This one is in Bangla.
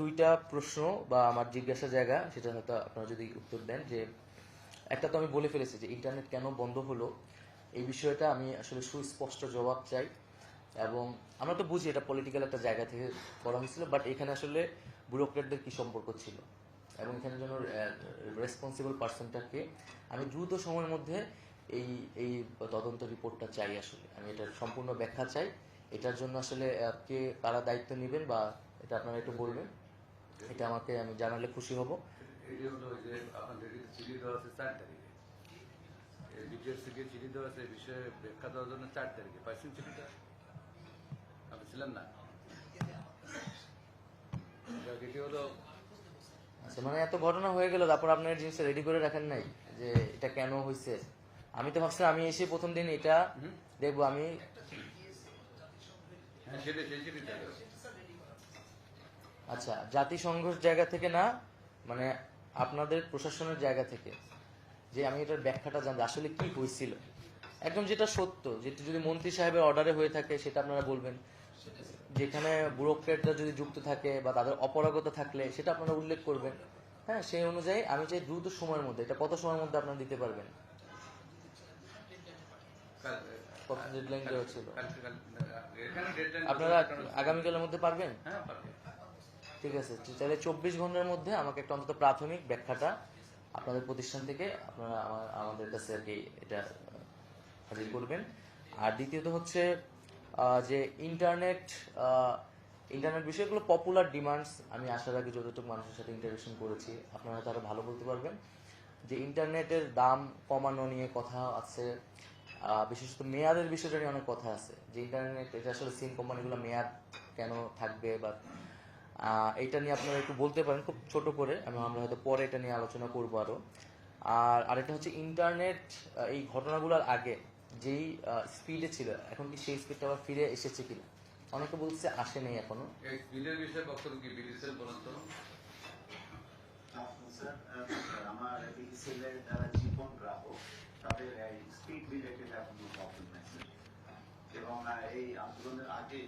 দুইটা প্রশ্ন বা আমার জিজ্ঞাসা জায়গা, সেটা হয়তো আপনারা যদি উত্তর দেন যে, একটা তো আমি বলে ফেলেছি যে ইন্টারনেট কেন বন্ধ হলো, এই বিষয়টা আমি আসলে সুস্পষ্ট জবাব চাই। এবং আমরা তো বুঝি এটা পলিটিক্যাল একটা জায়গা থেকে করা হয়েছিল বাট এখানে আসলে ব্যুরোক্রেটদের কি সম্পর্ক ছিল? এবং এখানে যেন রেসপন্সিবল পার্সনটাকে আমি দ্রুত সময়ের মধ্যে এই এই তদন্ত রিপোর্টটা চাই আসলে। আমি এটার সম্পূর্ণ ব্যাখ্যা চাই। এটার জন্য আসলে কে কারা দায়িত্ব নেবেন বা এটা আপনারা একটু বলবেন? এটা আমাকে আমি জানালে খুশি হব। এটি হলো যে আপনাদের চিঠি দেওয়া আছে চার তারিখে। বিটিএস থেকে চিঠি দেওয়া আছে বিষয়ে ব্যাখ্যা দেওয়ার জন্য চার তারিখে। পাইছেন চিঠিটা? আপনি ছিলেন না? এটি হলো আচ্ছা মানে এত ঘটনা হয়ে গেল তারপর আপনার জিনিসটা রেডি করে রাখেন নাই যে এটা কেন হয়েছে আমি তো ভাবছিলাম আমি এসে প্রথম দিন এটা দেখব আমি হ্যাঁ সেটা সেই চিঠিটা। আচ্ছা জাতিসংঘের জায়গা থেকে না মানে আপনাদের প্রশাসনের জায়গা থেকে, যে আমি এটার ব্যাখ্যাটা জানি আসলে কি হয়েছিল? একদম যেটা সত্য, যেটা যদি মন্ত্রী সাহেবের অর্ডারে হয়ে থাকে, সেটা আপনারা বলবেন। যেখানে ব্যুরোক্রেটরা যদি যুক্ত থাকে বা তাদের অপরাগতা থাকলে, সেটা আপনারা উল্লেখ করবেন। হ্যাঁ সেই অনুযায়ী আমি চাই দ্রুত সময়ের মধ্যে, এটা কত সময়ের মধ্যে আপনারা দিতে পারবেন? আপনারা আগামীকালের মধ্যে পারবেন? হ্যাঁ পারবে ঠিক আছে, তাহলে চব্বিশ ঘণ্টার মধ্যে আমাকে একটা অন্তত প্রাথমিক ব্যাখ্যাটা আপনাদের প্রতিষ্ঠান থেকে আপনারা আমাদের কাছে আর কি এটা হাজির করবেন। আর দ্বিতীয়ত হচ্ছে যে ইন্টারনেট ইন্টারনেট বিষয়গুলো পপুলার ডিমান্ডস আমি আশা রাখি যতটুকু মানুষের সাথে ইন্টারেকশন করেছি, আপনারা তারা ভালো বলতে পারবেন। যে ইন্টারনেটের দাম কমানো নিয়ে কথা আছে বিশেষত মেয়াদের বিষয়টা নিয়ে অনেক কথা আছে। যে ইন্টারনেট এটা আসলে সিম কোম্পানিগুলো মেয়াদ কেন থাকবে বা এইটা নিয়ে আপনারা একটু বলতে পারেন খুব ছোট করে এবং আমরা হয়তো পরে এটা নিয়ে আলোচনা করব আরও। আর আরেকটা হচ্ছে ইন্টারনেট এই ঘটনাগুলোর আগে যেই স্পিডে ছিল এখন কি সেই স্পিডটা আবার ফিরে এসেছে কিনা? অনেকে বলছে আসে নেই এখনও। এই স্পিডের বিষয়ে বক্তব্য কি বলেন তো। আমার বিসিএলের যারা জীবন গ্রাহক তাদের এই স্পিড রিলেটেড এখনও প্রবলেম আছে এবং এই আন্দোলনের আগে